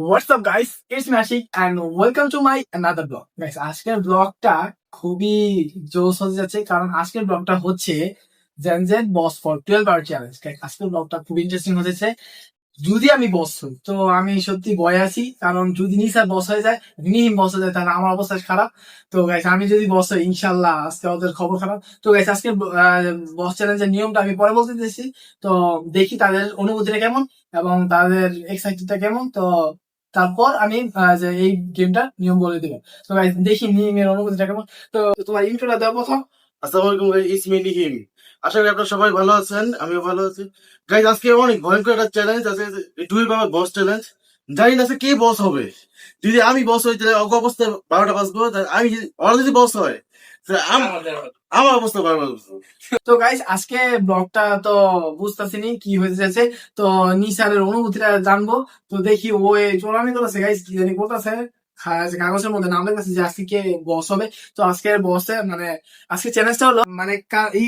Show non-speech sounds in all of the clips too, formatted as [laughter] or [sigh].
What's up guys it's Mashik and welcome to my another blog guys আজকের ব্লগটা খুবই জোস হতে যাচ্ছে, কারণ আজকের ব্লগটা হচ্ছে জেনজেন boss for twelve hour challenge আজকের ব্লগটা খুব ইন্টারেস্টিং হতেছে। যদি আমি বস হই তো আমি সত্যি ভয় আছি কারণ যদি নিসার বস হয়ে যায় নিহিম বস হয়ে যায় তাহলে আমার অবস্থা খারাপ। তো গাইস আমি যদি বস হই ইনশাল্লাহ আজকে ওদের খবর খারাপ। তো গাইস আজকে বস চ্যালেঞ্জের নিয়মটা আমি পরে বলতে দিয়েছি। তো দেখি তাদের অনুভূতিটা কেমন এবং তাদের এক্সাইটেডটা কেমন। তো তারপর আমি যে এই গেমটা নিয়ম বলে দেবো। তো guys, দেখি নিয়মের অনুভূতিটা কেমন। তো তোমার ইন্ট্রোটা দেওয়া প্রথম। আসসালামু আলাইকুম গাইস ইটস মি লিহিম আশা করি আপনারা সবাই ভালো আছেন আমিও ভালো আছি। গাইস আজকে অনেক ভয়ঙ্কর একটা চ্যালেঞ্জ আছে টুয়েলভ আমার বস চ্যালেঞ্জ জানি না কে বস হবে। যদি আমি বস হই তাহলে অগ অবস্থা বারোটা বাজবো আমি যদি ওরা যদি বস হয় আমার অবস্থা বারোটা বাজবো তো গাইস আজকে ব্লগটা তো বুঝতেছি নি কি হয়েছে যাচ্ছে। তো নিসারের অনুভূতিটা জানব। তো দেখি ও চোরামি করতেছে। গাইস কি জানি করতেছে। কাগজের মধ্যে নাম লেখা আছে যে আজকে কে বস হবে। তো আজকের বসে মানে আজকে চ্যালেঞ্জটা হলো মানে ই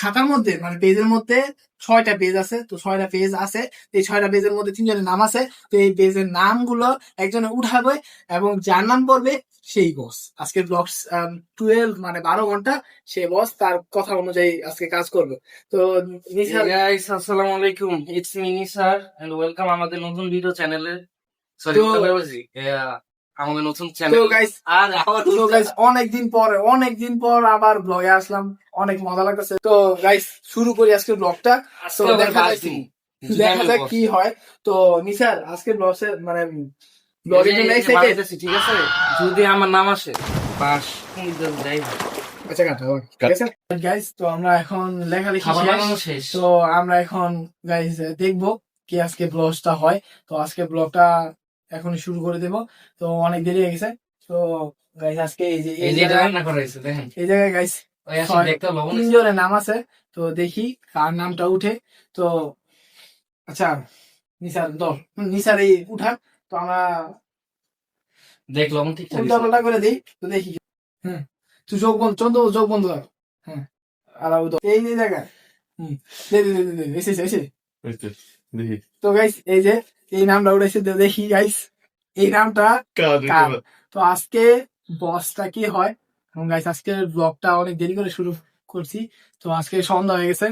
খাতার মধ্যে মানে পেজের মধ্যে ছয়টা পেজ আছে। তো ছয়টা পেজ আছে। এই ছয়টা পেজের মধ্যে তিনজনের নাম আছে। তো এই পেজের নামগুলো একজনে উঠাবে এবং যার নাম পড়বে সেই বস আজকের ব্লগ টুয়েলভ মানে বারো ঘণ্টা সে বস তার কথা অনুযায়ী আজকে কাজ করবে। তো নিসার আসসালামু আলাইকুম। ইটস মিনি স্যার এন্ড ওয়েলকাম আমাদের নতুন ভিডিও চ্যানেলে সরি আমাদের নতুন চ্যানেল গাইস আর তো গাইস অনেকদিন পর অনেকদিন পর আবার ব্লগে আসলাম। অনেক মজা লাগতেছে। তো গাইস শুরু করি আজকের ব্লগটা তো দেখা যাক কি- দেখা যাক কি হয়। তো নিসার আজকের ব্লগে মানে excited? ঠিক আছে? যদি আমার নাম আসে বাস যাই আচ্ছা কাটা ঠিক আছে? গাইস তো আমরা এখন লেখালেখি শেষ। তো আমরা এখন গাইস দেখব কি আজকে ব্লগটা হয়। তো আজকে ব্লগটা এখন শুরু করে দেব। তো অনেক দেরি হয়ে গেছে। তো গাইস আজকে এই যে এই জায়গায় রান্না করা হয়েছে দেখেন। এই জায়গায় গাইস তিনজনের নাম আছে। তো দেখি কার নামটা উঠে। তো আচ্ছা নিসার দল। নিসার এই উঠান। তো আমরা দেখ লবণ ঠিক উল্টা পাল্টা করে দিই। তো দেখি হ্যাঁ তুই চোখ বন্ধ চন্দ্র চোখ বন্ধ কর। হ্যাঁ আর এই যে জায়গা হুম দে দে দে দে, দে এসে এসে, এসে দেখি। তো গাইস এই যে এই নামটা উঠেছে দেখি গাইস এই নামটা তো আজকে বসটা কি হয়? এবং গাইস আজকে ব্লগটা অনেক দেরি করে শুরু করছি। তো আজকে সন্ধ্যা হয়ে গেছে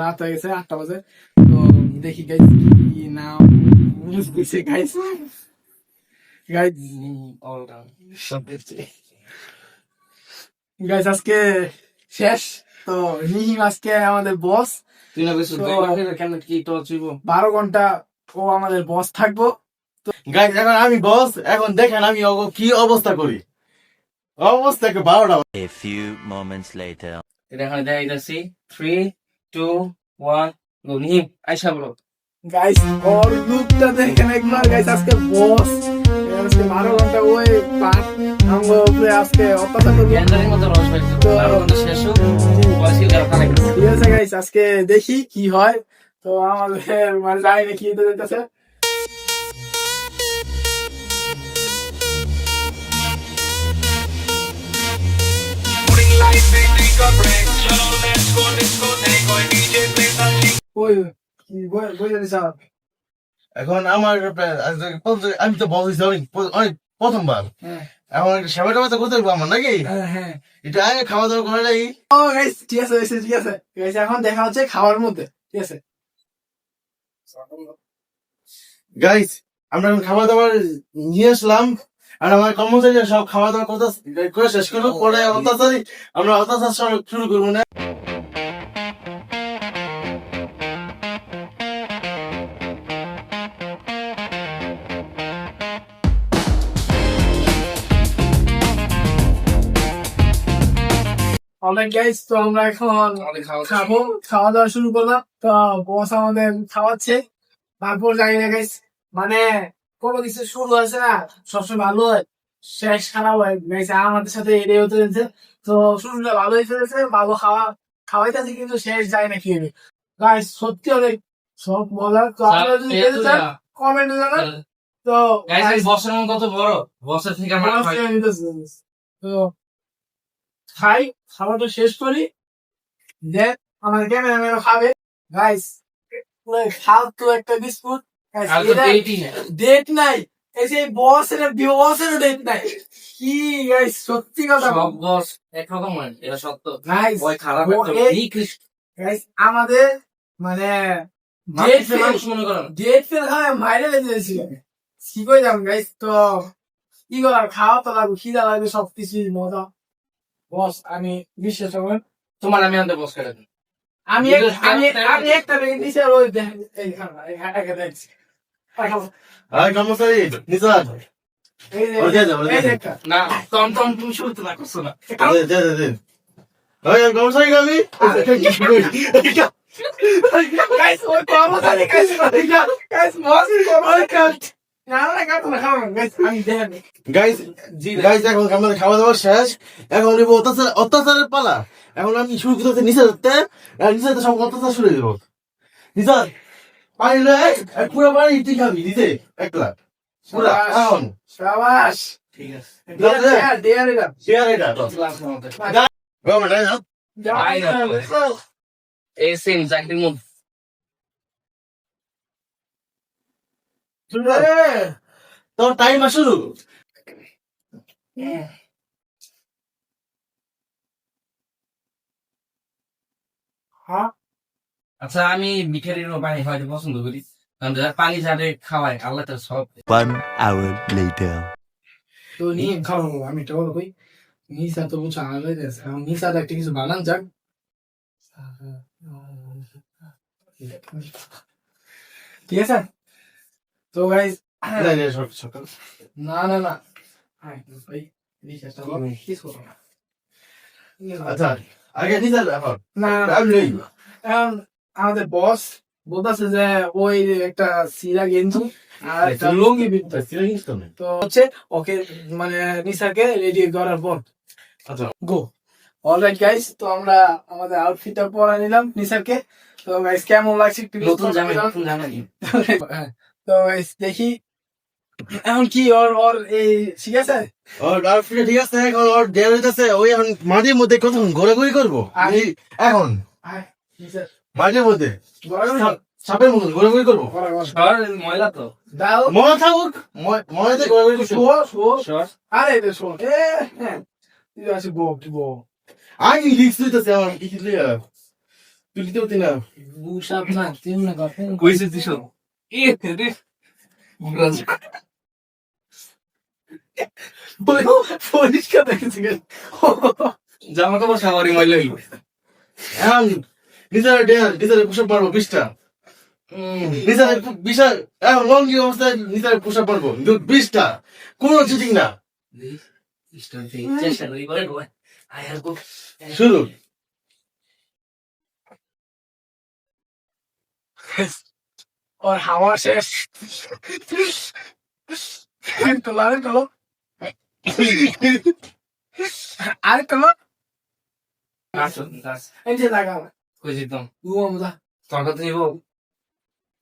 রাত হয়ে গেছে। আটটা বাজে। তো দেখি গাইস কি নাম দিছে গাইস গাইস গাইস আজকে শেষ। তো নিহিম আজকে আমাদের বস তুই না বেশি কেন কি তো বারো ঘণ্টা ও আমাদের বস থাকব। গাইস এখন আমি বস এখন দেখেন আমি কি অবস্থা করি। অবস্থা বারোটা A few moments later. এটা এখানে দেখা যাচ্ছি থ্রি টু ওয়ান গো নিহিম আইসা বলো। গাইস ওর লুকটা দেখেন একবার। গাইস আজকে বস আজকে বারো ঘণ্টা ওই পাঁচ আমগো উপরে আজকে অত্যাচার করবে গ্যান্ডারের মতো রস পাইছে। তো- বারো ঘণ্টা শেষ হোক। বয়সী কারখানা গেছে ঠিক আছে গাইস আজকে দেখি কি হয়। তো আমাদের মানে জানি না কি হতে যেতেছে এখন আমার আমি তো অনেক অনেক প্রথমবার। এখন সেবা টেবা তো করতে হইবো আমার নাকি? হ্যাঁ হ্যাঁ। এটা আগে খাওয়া দাওয়া করে নাই ও ঠিক আছে ঠিক আছে, ঠিক আছে এখন দেখা হচ্ছে খাওয়ার মধ্যে ঠিক আছে। গাইস আমরা এখন খাওয়া দাওয়া নিয়ে আসলাম। আর আমার কর্মচারীরা সব খাওয়া দাওয়া করতে করে শেষ করব পরে অত্যাচারী আমরা অত্যাচার শুরু- করব না। গাইস তো আমরা এখন খাব খাওয়া দাওয়া শুরু করলাম। তো বস আমাদের খাওয়াচ্ছে। তারপর জানি না গাইস মানে কোনো কিছু শুরু হয়েছে না সবসময় ভালো হয়। শেষ খারাপ হয়। গাইস আমাদের সাথে এটাই হতে হয়েছে তো শুরুটা ভালোই ফেলেছে ভালো খাওয়া খাওয়াইতেছে কিন্তু শেষ যায় না খেয়ে। গাইস সত্যি অনেক সব মজা তো আপনারা যদি পেতে চান কমেন্টে জানান। তো গাইস বসের মন কত বড়? বসের থেকে আমার তো খাই খাবারটা শেষ করি। যে আমার ক্যামেরাম্যানও খাবে। গাইস ফালতু একটা বিস্কুট। আর তো ডেটই নেই। ডেট নাই। এই যে বস এর বসের ডেট নাই। কি গাইস সত্যি কথা সব বস একরকম হয় এটা সত্য গাইস ওই খারাপ একটা এই- এই গাইস আমাদের মানে ডেট মনে করেন ডেট ফেল মাইরে লেগে কি করে যাম গাইস তো কি করার? খাওয়া তো লাগবে খিদা লাগবে সব কিছুই মজা। বস আমি বিশ্বাস করবেন। তোমার আমি আনতে বস করে আমি আমি আমি একটা আর ওই দেখেন এই দেখছি। কর্মচারী তম না করছ না। কর্মচারী ওই কর্মচারী কর্মচারী। গাইস এখন আমাদের খাওয়া দাওয়া শেষ। এখন অত্যাচারের পালা। এখন আমি শুরু করতে নিচে আর নিচে সব অত্যাচার শুরু দেবো নিচার পানি পুরো পানি তুই খাবি নিচে একলা পুরা এখন। শাবাশ ঠিক আছে। দেয়ার এটা এটা তো। এই সেম চাকরির মধ্যে। তোর টাইম শুরু আচ্ছা আমি ভিখারির পানি খাওয়াইতে পছন্দ করি কারণ যারা পানি যারে খাওয়ায় আল্লাহ তার সব One hour later. তো নিয়ে খাব আমি এটা বলো কই নিসা তো বুঝা আগে দেশ নিসা একটা কিছু বানান যাক। ঠিক আছে? তো সকাল না না না। ভাই রিচার্জটা করব আচ্ছা আগে নিচার এখন। না না, এখন আমাদের বস বলতেছে যে ওই একটা সিরা গেঞ্জি আর একটা লুঙ্গি বিনতে সিরা তো তো হচ্ছে ওকে মানে নিসাকে রেডি করার পর। আচ্ছা। গো অলরাইট গাইস তো আমরা আমাদের আউটফিটটা পরে নিলাম নিসারকে। তো গাইস কেমন লাগছে একটু নতুন জামাই নতুন জামাই। [laughs] হ্যাঁ, তো গাইস দেখি এখন কি ওর ওর এই ঠিক আছে? ওর গার্লফ্রেন্ড ঠিক আছে এখন ওর দেয়ার হইতাছে ওই এখন মাঝে মধ্যে কত ঘোরাঘুরি করব? এখন। মাঝে মধ্যে। সাপের মতন ঘোরাঘুরি করব। করা, করা। ময়লা তো। দাও। মনে থাকুক। ঘোরাঘুরি আরে হ্যাঁ। তুই আছে বো তুই আমি রিক্স হইতাছে আমার? কি তুই হতি না। বুসাব না তিন না গঠন কইছে এ রে। মুরাজ পরিষ্কার দেখেছি জামা কাপড় সাবারি ময়লা হইল। এখন নিজের ডেয়ার নিজের পোশাক পারব বিশটা। নিজের বিশাল এখন লঙ্গি অবস্থায় নিজের পোশাক পারব। কিন্তু বিশটা কোনো চিটিং না। শুরু। ওর হাওয়া শেষ। [laughs] আরেকটা লো, আরেকটা লো। আসুন গাছ এই যে লাগা কই যেতাম ঘুমাবো যা। তোর কথা নিব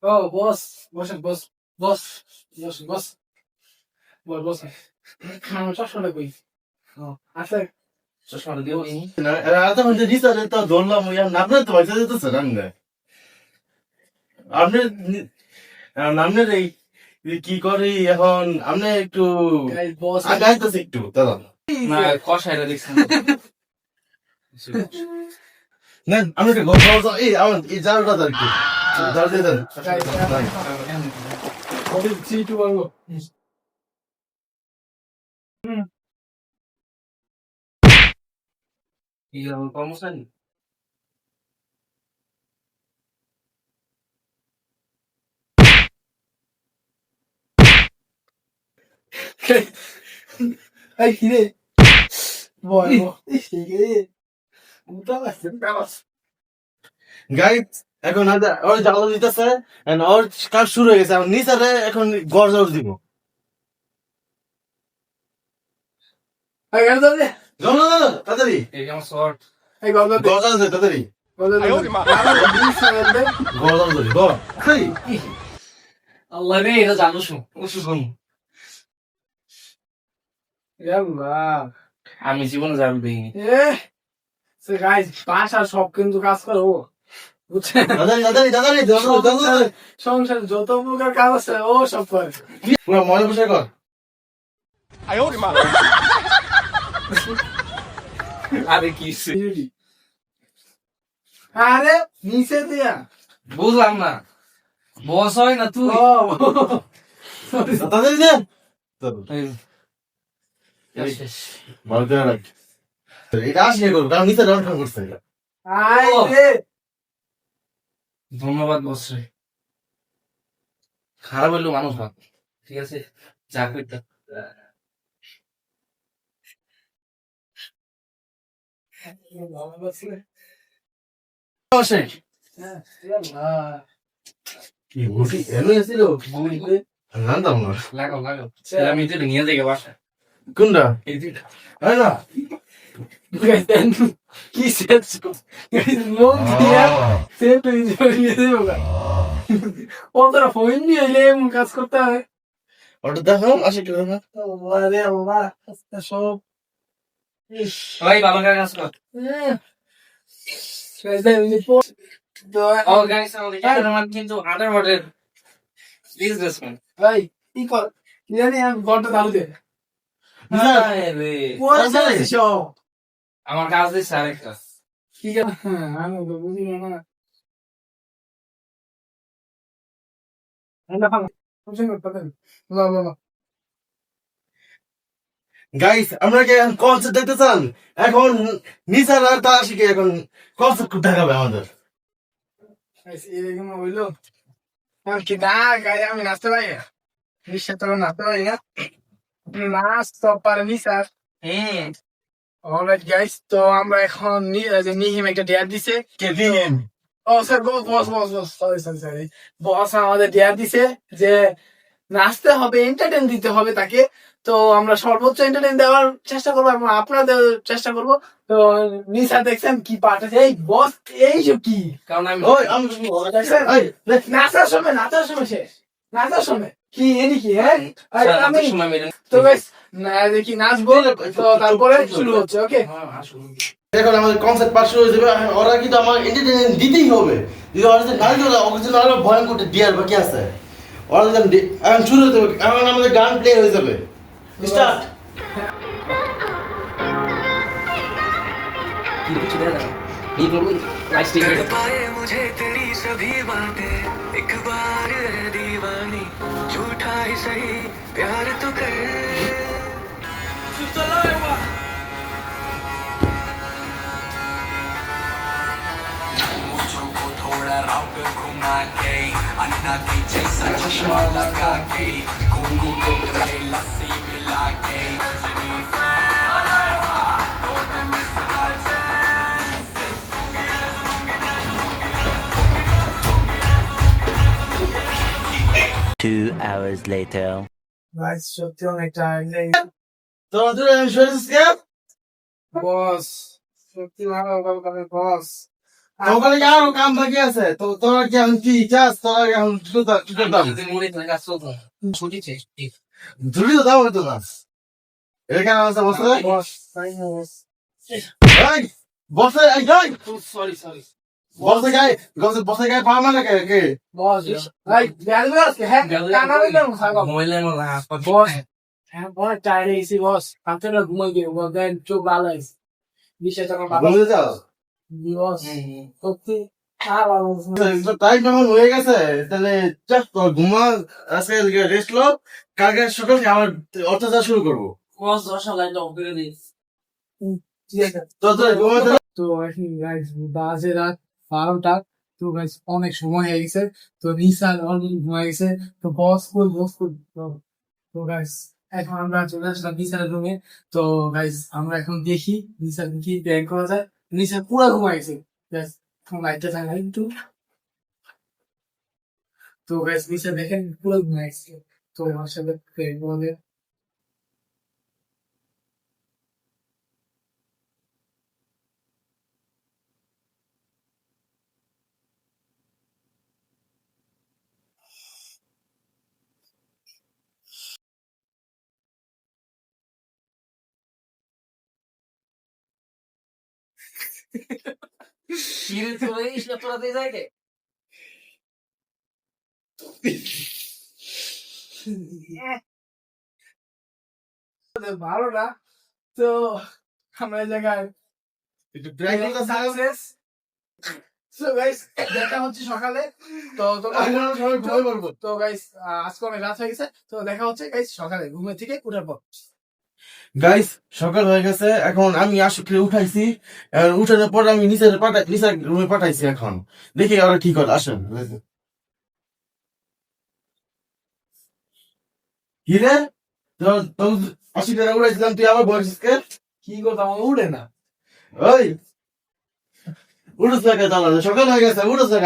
ও বস বসেন বস বস বস বস বস বস চশমাটা কই ও, আছে চশমাটা দিও নি এত মধ্যে নিজের তো ধরলাম ওই আপনার তো আপনার আপনার এই এই কি করি এখন? আপনি একটু আগাইতেছে একটু দাদা। না দেখছেন নেন আমি একটু ঘর এই আমার এই জারটা দাও একটু। জার দিয়ে দেন বডি থ্রি টু বলব কি কর্মচারী? রে উঠা লাগছে গাইড এখন ওর জ্বালা দিতেছে ওর কাজ শুরু হয়ে গেছে এখন নিচারে এখন গড় জোর দিব। তাড়াতাড়ি। তাড়াতাড়ি। আল্লাহ রে এটা জানো শুন শুন আমি জীবনে যাবি দেখিনি সে গাইস বাসা সব কিন্তু কাজ করে ও। সংসার যত প্রকার কাজ আছে ও সব করে। পুরো মনে বসে কর। আরে কি আরে নিচে দিয়া। বুঝলাম না। বস হয় না তুই? ভালো করে রাখ এটা আসলে করব কারণ নিচে রাউন্ড করছে এটা। ধন্যবাদ বস রে। খারাপ হইল মানুষ ভাব। ঠিক আছে যা করতে হ্যাঁ। কি লাগাও লাগাও আমি তো নিয়ে যাই বাসা। কোনটা হয় কি গা। অতটা ফোন নিয়ে এলে এমন কাজ করতে হয় ওটা দেখো আসে কি সব ভাই ভালো কাজ কর কিন্তু আন্ডার ওয়াটার বিজনেসম্যান ভাই কি কর জানি আমি চালু দে। সব আমার কাজ দিচ্ছে আরেকটা কি জানি হ্যাঁ আমি তো বুঝি না গাইস আমরা কি এখন কনসেপ্ট দেখতে চান এখন নিসার আর তার শিখে এখন কনসেপ্ট দেখাবে আমাদের এরকম হইল আমি কি না গায়ে আমি নাচতে পারি না নিশ্চয় তো নাচতে পারি না নাচ তো পারেনি স্যার হ্যাঁ অলরাইট গাইস তো আমরা এখন নি- যে নিহিম একটা ডেয়ার দিছে কে দিন ও sir boss boss boss boss sorry sorry sorry boss আমাদের ডেয়ার দিছে যে নাচতে হবে এন্টারটেন দিতে হবে তাকে। তো আমরা সর্বোচ্চ এন্টারটেন দেওয়ার চেষ্টা করব এবং আপনাদের চেষ্টা করব। তো নিশা দেখছেন কি পাঠ আছে? এই বস এই সব কি? কারণ আমি নাচার সময় নাচার সময় শেষ। নাচার সময়। কি এনি কি হ্যাঁ আমি তো বেশ দেখি নাচবো তো তারপরে শুরু হচ্ছে ওকে? হ্যাঁ, এখন আমাদের কনসেপ্ট পাস শুরু হয়ে যাবে। ওরা কিন্তু আমার এন্টারটেনমেন্ট দিতেই হবে। যদি ওরা যদি না ওকে জন্য আরও ভয়ঙ্কর ডিয়ার বাকি আছে। ওরা যদি এখন শুরু হতে হবে এখন আমাদের গান প্লে হয়ে যাবে। স্টার্ট কি কিছু দেয়া ये मुझे तेरी सभी बातें? एक बार है दीवानी। झूठा ही सही प्यार तो कर। घुमा के अन्ना की जैसा चश्मा लगा के घूमू तो को लस्सी मिला के। Hours later. গাইস সত্যি অনেক টায়ার্ড তোমরা দুটো আমি শুরু স্কেপ বস সত্যি ভালো ভালো বস ওখানে কি আরও কাম বাকি আছে? তো তোরা কি এখন কি চাস? তোরা কি এখন দাও দুটো দাও। মনে হয় কাজ চলতো। ছুটিছে, ঠিক। দুটো তো দাও। হতো না এখানে আছে বসে? বস বস সরি সরি বসে গাই বসে বসে গাই পা মানে কে কে বস ভাই ব্যাল বস হ্যাঁ কানা দিলাম খাগো মোবাইলে হাত পা- বস হ্যাঁ বস বস কালকে না ঘুমাই গিয়ে বস দেন চোখ ভালো হয়েছে বিশে টাকা ভালো বলতে যাও বস হুম, হুম। সত্যি আর ভালো লাগছে না। টাইম যখন হয়ে গেছে তাহলে ঘুমা আজকে রেস্ট লো কালকে সকালে আবার অত্যাচার শুরু করব। আছে। তো তো গাইস বাজে রাত। বারোটা। তো গাইস অনেক সময় হয়ে গেছে। তো নিশার অলরেডি ঘুমাই গেছে। তো বস কুল বস কুল তো গাইস এখন আমরা চলে আসলাম নিশার রুমে তো গাইস আমরা এখন দেখি নিশার কি ব্যাংক করা যায়। নিশা পুরো ঘুমাই গেছে। গাইস লাইটটা থাকা একটু। তো গাইস নিশা দেখেন, পুরো ঘুমাই গেছে। তো আমার সাথে ফিরে চলে ইস না তোরা দিয়ে যাই ভালো না তো আমরা জায়গায় দেখা হচ্ছে সকালে তো তো গাইস আজকে অনেক রাত হয়ে গেছে তো দেখা হচ্ছে গাইস সকালে ঘুমের থেকে উঠার পর গাইস সকাল হয়ে গেছে এখন আমি আশুকে উঠাইছি উঠানোর পর আমি নিচের পাঠাই নিচের রুমে পাঠাইছি এখন। দেখি ওরা কি করে আসেন। কি রে? আশি টাকা উড়াইছিলাম তুই আবার বলছিস কে কি করতাম আমার উঠে না? ওই উড়ুস না সকাল হয়ে গেছে উড়ুস না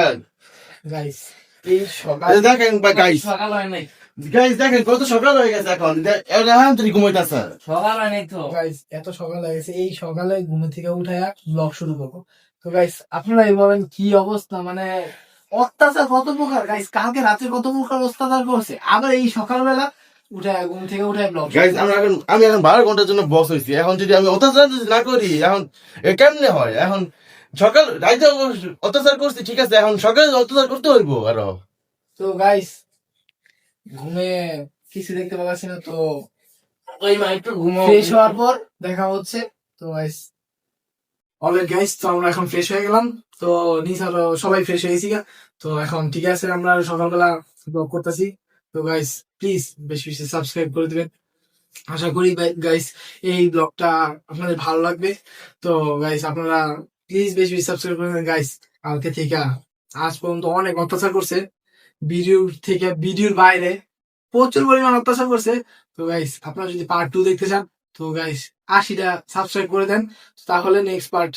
গাইস এই সকাল দেখেন গাইস সকাল হয় নাই। গাইস দেখেন কত সকাল হয়ে গেছে এখন। তুই ঘুমাইতেছে। সকাল হয় নাই তো। গাইস এত সকাল হয়ে গেছে এই সকালে ঘুম থেকে উঠে ব্লগ শুরু করব। তো গাইস আপনারা এই বলেন কি অবস্থা? মানে অত্যাচার কত প্রকার? গাইস কালকে রাতে কত প্রকার অত্যাচার করছে? আবার এই সকালবেলা উঠে ঘুম থেকে উঠে ব্লগ গাইস আমি এখন আমি এখন বারো ঘণ্টার জন্য বস হয়েছি। এখন যদি আমি অত্যাচার যদি না করি এখন কেমনে হয়? এখন সকাল রাইতে অত্যাচার করছি ঠিক আছে এখন সকালে অত্যাচার করতে হইব আরও। তো গাইস ঘুমে কিছু দেখতে পাচ্ছি না তো ওই মা একটু ঘুমাও। ফ্রেশ হওয়ার পর দেখা হচ্ছে। তো গাইস অলরেডি গাইস তো আমরা এখন ফ্রেশ হয়ে গেলাম। তো নিসারও সবাই ফ্রেশ হয়েছি গা। তো এখন ঠিক আছে আমরা সকালবেলা ব্লগ করতেছি। তো গাইস প্লিজ বেশি বেশি সাবস্ক্রাইব করে দিবেন। আশা করি গাইস এই ব্লগটা আপনাদের ভালো লাগবে। তো গাইস আপনারা প্লিজ বেশি বেশি সাবস্ক্রাইব করে দেবেন। গাইস কালকে থেকে আজ পর্যন্ত অনেক অত্যাচার করছে। ভিডিওর থেকে ভিডিওর বাইরে প্রচুর পরিমাণ অত্যাচার করছে। তো গাইস আপনারা যদি পার্ট টু দেখতে চান তো গাইস আশিটা সাবস্ক্রাইব করে দেন। তাহলে নেক্সট পার্ট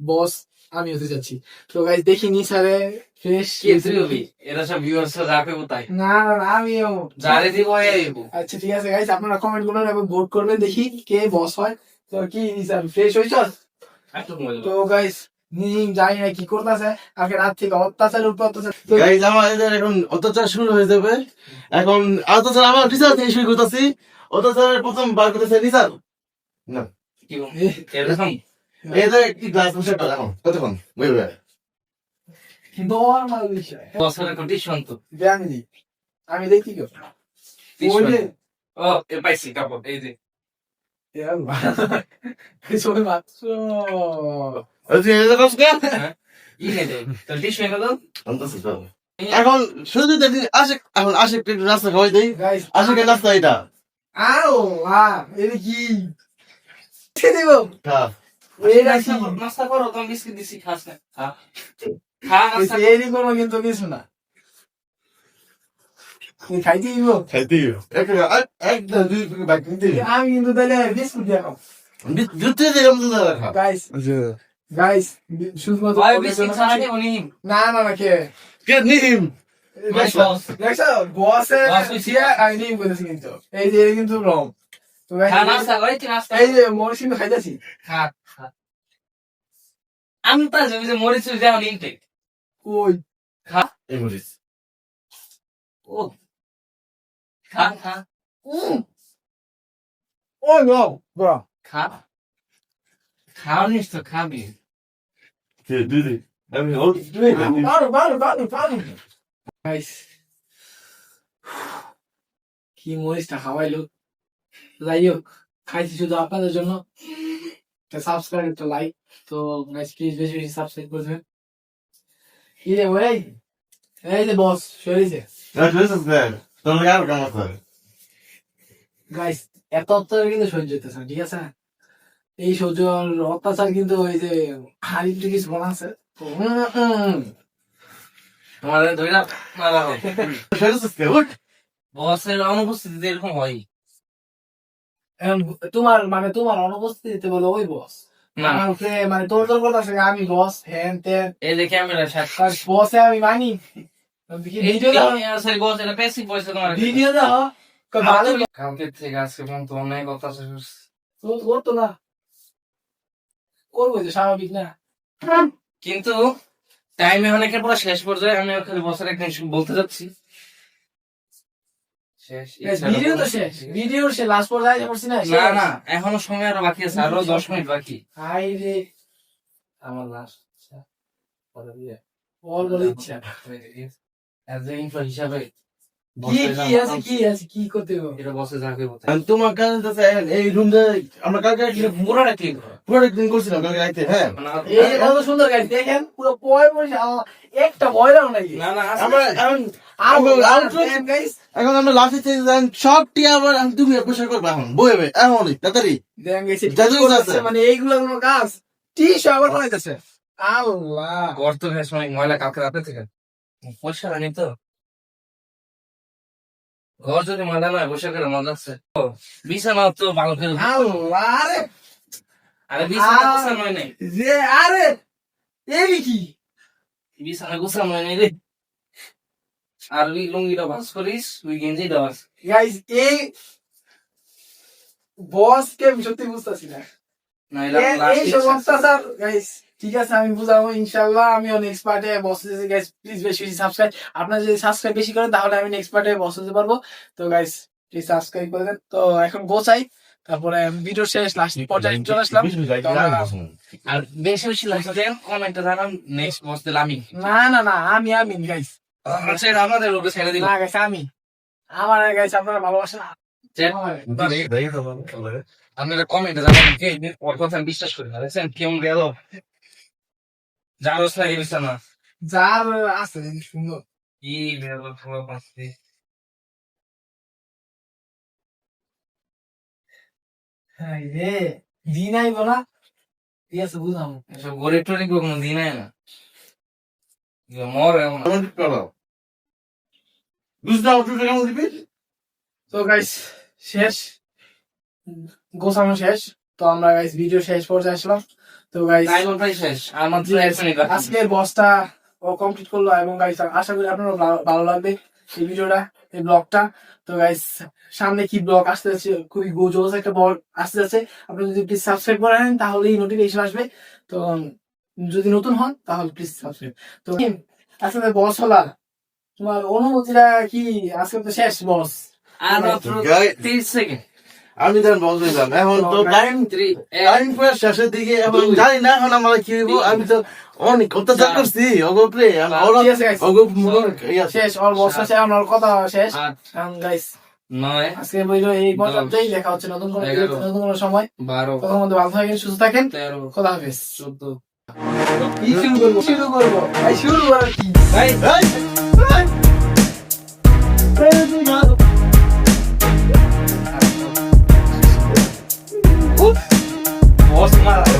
বস আমি হতে যাচ্ছি। তো গাইস দেখি নি স্যারে ফ্রেশ কি তুই হবি এরা সব ভিউয়ার্স রাখবে কোথায় না না আমিও। যারে দিব আচ্ছা ঠিক আছে গাইস আপনারা কমেন্ট করবেন এবং ভোট করবেন দেখি কে বস হয়। তো কি স্যার ফ্রেশ একটু তো গাইস জানি না কি করতেছে। আগে রাত থেকে অত্যাচার উপর অত্যাচার। তো গাইস এখন অত্যাচার শুরু হয়ে যাবে। এখন অত্যাচার আমার টিচার থেকে শুরু করতেছি। অত্যাচারের প্রথম বার করতেছে টিচার না কি এরকম এদের একটি গ্লাস বসে এখন কতক্ষণ? বুঝবে নর্মাল বিষয়। বছরের কোটি সন্ত আমি আমি দেখি কেউ? ওই যে ও এ পাইছি কাপড় এই যে। সবাই মাত্র তুই এদের কাজ কে ই নে দে তো টিস্যু এনে দাও। এখন শুধু যদি আসে এখন আসে একটু রাস্তা খাওয়াই দেই। আশিকের রাস্তা এটা। আও আ এটা কি? কে দেব। নাস্তা করো, নাস্তা করো তুমি বিস্কিট দিছি খাস না খা খা এরই কোনো কিন্তু কিছু না। তুই খাইতে একটা দুই ব্যাগ আমি কিন্তু তাহলে বিস্কুট দিয়ে খাও দিয়ে রাখা গাইস শুধুমাত্র নি না না না কে কে নিহিম এই যে কিন্তু রং তো এই যে মরিচ কিন্তু খাইতেছি খা খা আমি তো যে মরিচ যেমন ইনটেক কই খা এই মরিস ও খা খা ওই নো খা খাওয়ানিস তো খাবি পারো পারো পারো গাইস কি মরিচটা খাওয়াইলো যাই হোক খাইছি শুধু আপনাদের জন্য। সাবস্ক্রাইব একটা লাইক তো গাইস প্লিজ বেশি বেশি সাবস্ক্রাইব করে দেবেন। কি রে ওই এই যে বস করে গাইস এত অত্যাচার কিন্তু সহ্য হইতেছে ঠিক আছে এই সহ্য অত্যাচার কিন্তু ওই যে হাড়ির কিছু বলা আছে। বসের অনুপস্থিতিতে এরকম হয়। তোমার মানে তোমার অনুপস্থিতিতে বলো ওই বস। না। মানে তোর তোর কথা আমি বস হ্যান ত্যান। এই যে ক্যামেরা বসে আমি মানি। ভিডিও কালকে থেকে আজকে পর্যন্ত অনেক কথা শুনছি তো না। করব তো স্বাভাবিক না? কিন্তু টাইমে অনেকের পুরো শেষ পর্যায়ে আমি ওখানে বছর একটা বলতে যাচ্ছি। শেষ ভিডিও তো শেষ। ভিডিও সে লাস্ট পর্যায়ে যা না না না এখনও সময় আরও বাকি আছে আরও দশ মিনিট বাকি। হাই রে। আমার লাস্ট ওর বলে ইচ্ছা। As a info হিসাবে কি কি আছে কি আছে কি করতে হবে? এটা বসে যাকে বলতে তোমার কাছে এই রুমটা আমরা কালকে রাখি পুরোটা ক্লিন করো পুরো ক্লিন করছিলাম কালকে রাখতে হ্যাঁ। এই যে কত সুন্দর গাড়ি দেখেন পুরো পয় পয়সা একটা ময়লাও নাই। না না আমরা এখন আমরা outro- গাইস এখন আমরা লাস্টে চেয়ে যান সব টিয়া আবার তুমি পয়সা করবে এখন বইবে এখন তাড়াতাড়ি। দেখেন গেছে মানে এইগুলো কোনো কাজ টিস আবার বানাইতেছে। আল্লাহ। ঘর তো বেশ অনেক ময়লা কালকে রাতে থেকে। পয়সা আনি তো। ঘর যদি ময়লা নয় বসে করে মজা আছে। ও, বিছানা তো ভালো করে আল্লাহ আরে আরে বিছানা গোছানো হয় নাই। যে আরে এই কি? বিছানা গোছানো হয় নাই রে। আর ওই লুঙ্গিটা ভাস করিস ওই গেঞ্জিটা ভাস গাইস এই বস কে আমি সত্যি বুঝতেছি না। এই গাইস ঠিক আছে আমি বুঝাবো ইনশাল্লাহ আমি নেক্সট পার্টে বস গাইস প্লিজ বেশি বেশি সাবস্ক্রাইব আপনারা যদি সাবস্ক্রাইব বেশি করেন তাহলে আমি নেক্সট পার্টে বস হতে পারব। তো গাইস প্লিজ সাবস্ক্রাইব করে দেন। তো এখন গোছাই তারপরে ভিডিও শেষ লাস্ট পর্যায়ে চলে আসলাম। আর বেশি বেশি লাগছে দেন কমেন্টে জানান নেক্সট বস দিলে আমি। না না না আমি আমি গাইস আচ্ছা এটা আমাদের লোকে ছেড়ে দিলাম না গাইস আমি। আমার গাইস আপনারা ভালোবাসেন আপনারা কমেন্টে জানাবেন কে ওর কথা আমি বিশ্বাস করি না দেখছেন? কেমন গেল যারস না। যার আছে সুন্দর। কি বেরো পুরো পাঁচটি। রে ঠিক আছে বুঝলাম। এসব গরিব টরিব কোনো দিন না। মর এমন। বুঝতে আউটরো কেমন দিবি তো গাইস শেষ। গোছানো শেষ। তো আমরা গাইস ভিডিও শেষ পর্যায়ে আসলাম। তো গাইস প্রায় শেষ আর মাত্র এক মিনিট আজকের বসটা ও কমপ্লিট করল এবং গাইস আশা করি আপনার ভালো লাগবে এই ভিডিওটা এই ব্লগটা তো গাইস সামনে কি ব্লগ আসতে যাচ্ছে? খুবই গোজোস একটা ব্লগ আসতে যাচ্ছে। আপনি যদি প্লিজ সাবস্ক্রাইব করে নেন তাহলেই নোটিফিকেশন আসবে। তো যদি নতুন হন তাহলে প্লিজ সাবস্ক্রাইব তো আসলে বস হলা তোমার অনুভূতিটা কি? আজকে তো শেষ বস আর মাত্র তিরিশ সেকেন্ড আমি ধরেন বক্স এখন তো টাইম টাইম পুরো শেষের দিকে। এখন জানি না এখন আমার কি হইব? আমি তো অনেক অত্যাচার করছি অগোপরে। অগোপ শেষ অল বর্ষা শেষ আমার কথা শেষ। গাইস নয়। আজকে বইলো এই পর্যন্তই। দেখা হচ্ছে নতুন নতুন কোনো সময়। বারো। মধ্যে ভালো থাকেন সুস্থ থাকেন। তেরো। খোদা হাফেজ। চোদ্দ। কি শুরু করব? শুরু করব? শুরু করার কি? What's my life.